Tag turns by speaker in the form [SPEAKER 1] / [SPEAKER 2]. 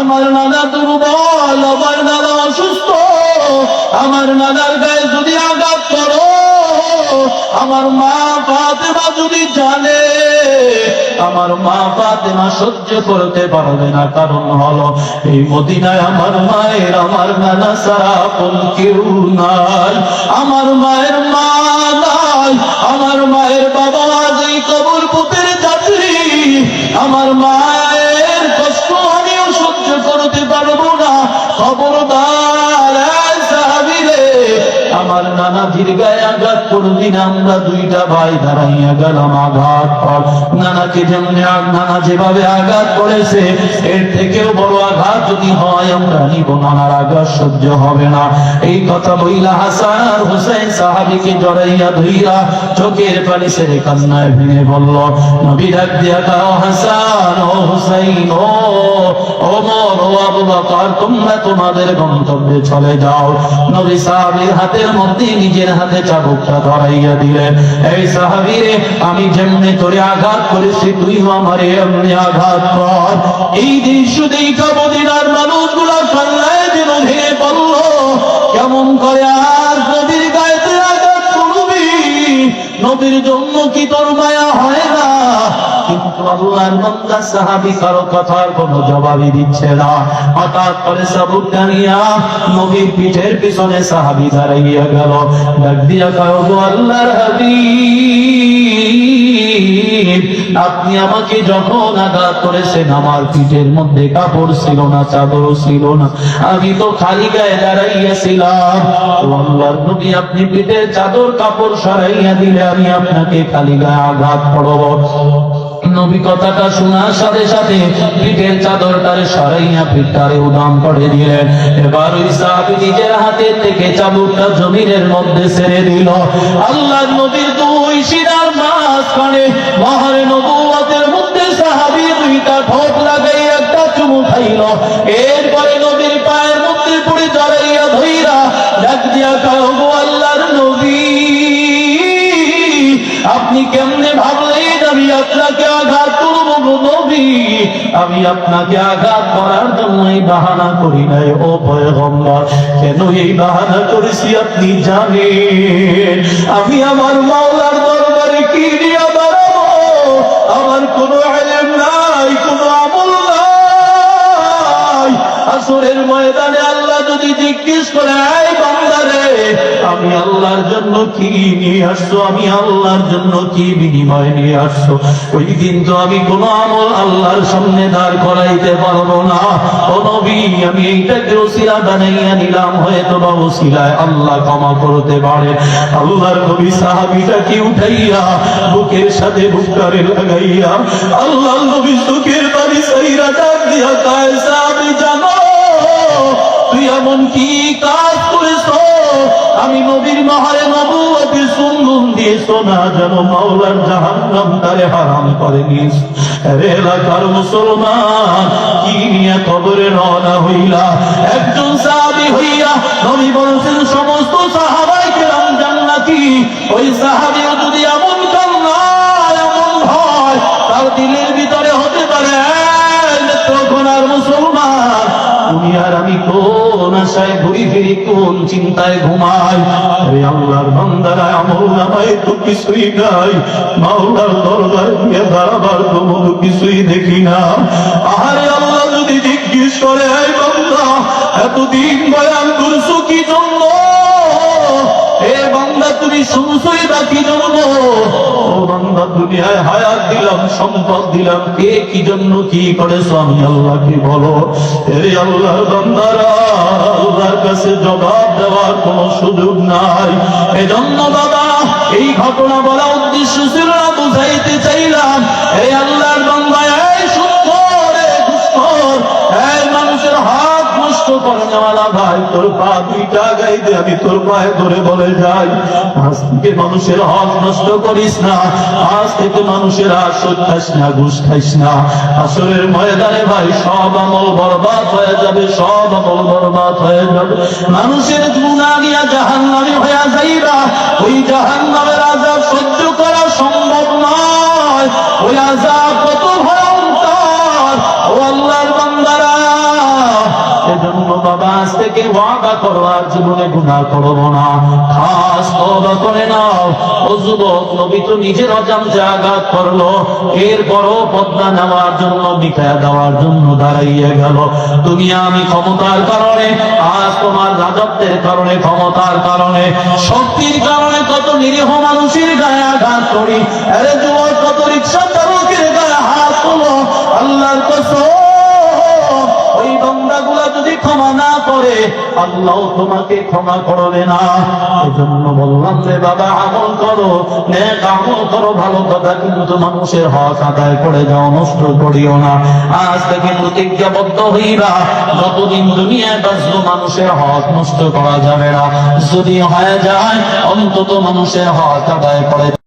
[SPEAKER 1] আমার নানা দুর্বল, আমার নানা অসুস্থ। আমার নানার গায়ে যদি আঘাত করো, আমার মা ফাতেমা যদি জানে, আমার মা ফাতেমা সহ্য করতে পারবে না। কারণ হলো, এই মদিনায় আমার মায়ের, আমার নানা সারা কোন কেউ নাই। আমার মায়ের মা নাই, আমার মায়ের বাবা কবর পোতের যাত্রী আমার মায়ের কষ্ট আমিও সহ্য করতে পারব না। খবরদার আমার নানা গায়ে আঘাত করদিন আমরা দুইটা ভাই দাঁড়াইয়া গেলাম আঘাত পর নানাকে যেমন নানা যেভাবে আঘাত করেছে, এর থেকেও বড় আঘাত যদি হয়, আমরা নিব। নানার আঘাত সহ্য হবে না। এই কথা বইলা হাসান হুসেন সাহাবিকে জড়াইয়া ধইরা চোখের পানি সেরে কান্নায় ভেঙে বলল, নবী ডাক দিয়া কাও হাসান, ও হুসাইন, ও ওমর ও আবু বকর, তোমরা তোমাদের গন্তব্যে চলে যাও। নবী সাহাবীর হাতের মধ্যে নিজের হাতে চাবুকটা ধরাইয়া দিলেন। এই সাহাবিরে, আমি যেমনি তোরে আঘাত করেছি, তুইও আমারে এমনি আঘাত কর। এই দৃশ্য দেখা মদিনার মানুষগুলা কান্নায় যেন ভেঙে পড়ল। কেমন করে আর নবীর গায়েতে আঘাত করবি? নবীর জন্য কি তোর মায়া না আপনি আমাকে যখন আঘাত করেছেন, আমার পিঠের মধ্যে কাপড় ছিল না চাদর ছিল না। আমি তো খালি গায়ে দাঁড়াইয়াছিলাম নবী, আপনি পিঠের চাদর কাপড় সরাইয়া দিলে আমি আপনাকে খালি গায়ে আঘাত করব। নবী কথাটা শোনার সাথে সাথে পিঠের চাদরটারে সরাইয়া পিঠটারে উদাম করে দিলেন। এবার ওই সাহাবি নিজের হাতে থেকে চাবুকটা জমিনের মধ্যে ছেড়ে দিল। আল্লাহ নবীর দুই শিরার আপনাকে আঘাত করার জন্যই বাহানা করি নাই, ও পয়গম্বর। কেন এই বাহানা করেছি আপনি জানেন? আমি আমার মাওলার দরবারে কি নিয়ে আমার কোনো আলেম নাই, কোনো আমল নাই। আসরের ময়দানে আল্লাহ যদি জিজ্ঞেস করে আয় বান্দারে আমি আল্লাহর জন্য কি নিয়ে আসছো? আমি আল্লাহর জন্য কি বিনিময় নিয়ে আসছো? ওই দিন তো আমি কোনো আমল আল্লাহর সামনে দাঁড় করাইতে পারব না। আমি এইটাকে ওসিলা বানাইয়া নিলাম। হয়তো বা ওসিলায় আল্লাহ ক্ষমা করতে পারে। আল্লাহর নবী সাহাবিটা কি উঠাইয়া বুকের সাথে বুকটারে লাগাইয়া আল্লাহ নবী সাইরা ডাক দিয়া কায়, সাহাবি জানো, তুই এমন কি কাজ আমি নবীর মহারে নবুয়তের সুন্দর দিয়েছ না যেন মাওলার জাহান্নাম তারে হারাম করে দিয়েছ রে এলাকার মুসলমান, কি নিয়ে কবরে রওনা হইলা? একজন সাহাবী হইয়া নবী বলছেন, সমস্ত সাহাবাই কেরাম জান্নাতি। ওই সাহাবীও যদি এমন কান্না এমন ভয়, তার দিলের ভিতরে হতে পারে এই নেত্রকোনার মুসলমান তুমি আর আমি কোন আশায় ঘুরি ফিরি কোন চিন্তায় ঘুমাই আরে আল্লাহর বান্দারা তো কিছুই নাই। মাওলার দরবার দাঁড়াবার তোমার কিছুই দেখি না। আরে আল্লাহ যদি জিজ্ঞেস করে বান্দা, এতদিন বয়ান করছ কি জন্য? তুমি শুনছই বা কি জন্য বান্দা, দুনিয়ায় হায়াত দিলাম, সম্পদ দিলাম। কে কি জন্য কি করেছ আমি আল্লাহকে বলো? এর বান্দারা, আল্লাহর কাছে জবাব দেওয়ার কোনো সুযোগ নাই। এজন্য বাবা, এই ঘটনা বলা উদ্দেশ্য আমি তোর পায়ে ধরে বলে যাই, আজ থেকে মানুষের হক নষ্ট করিস না, আজ থেকে মানুষের না, ঘুষ খাইস না। আসরের ময়দানে ভাই, সব আমল বরবাদ হয়ে যাবে, সব আমল বরবাদ হয়ে যাবে। মানুষের গুণা গিয়া জাহান নামে হয়ে যাইবা, ওই জাহান নামের আজাব সহ্য করা সম্ভব নয়। আযাব কত ভয়ঙ্কর থেকে ওয়াদা করো আর জীবনে গুনাহ করব না। খাস তওবা করে নাও। ও যুবক, নবী তো নিজের অজান্তে আঘাত করল। এরপরও পদ্মা নেওয়ার জন্য মিঠাই দেওয়ার জন্য দাঁড়াইয়ে গেল। দুনিয়া আমি ক্ষমতার কারণে, আজ তোমার রাজত্বের কারণে, ক্ষমতার কারণে, শক্তির কারণে কত নিরীহ মানুষের গায়ে আঘাত করি। আরে যুবক, কত রিক্সা চালকের গায়ে হাত তোলো। আল্লাহর কসম, ওই বান্দাগুলা ক্ষমা না করে, আল্লাহ তোমাকে ক্ষমা করবে না। এজন্য বললাম যে, বাবা, আমল করো, নেক আমল করো, ভালো কথা কিন্তু মানুষের হক আদায় করে যাও, নষ্ট করিও না। আজ থেকে প্রতিজ্ঞাবদ্ধ হইবা। যতদিন দুনিয়ায় বাঁচবো, মানুষের হক নষ্ট করা যাবে না। যদি হয়ে যায়, অন্তত মানুষের হক আদায় করে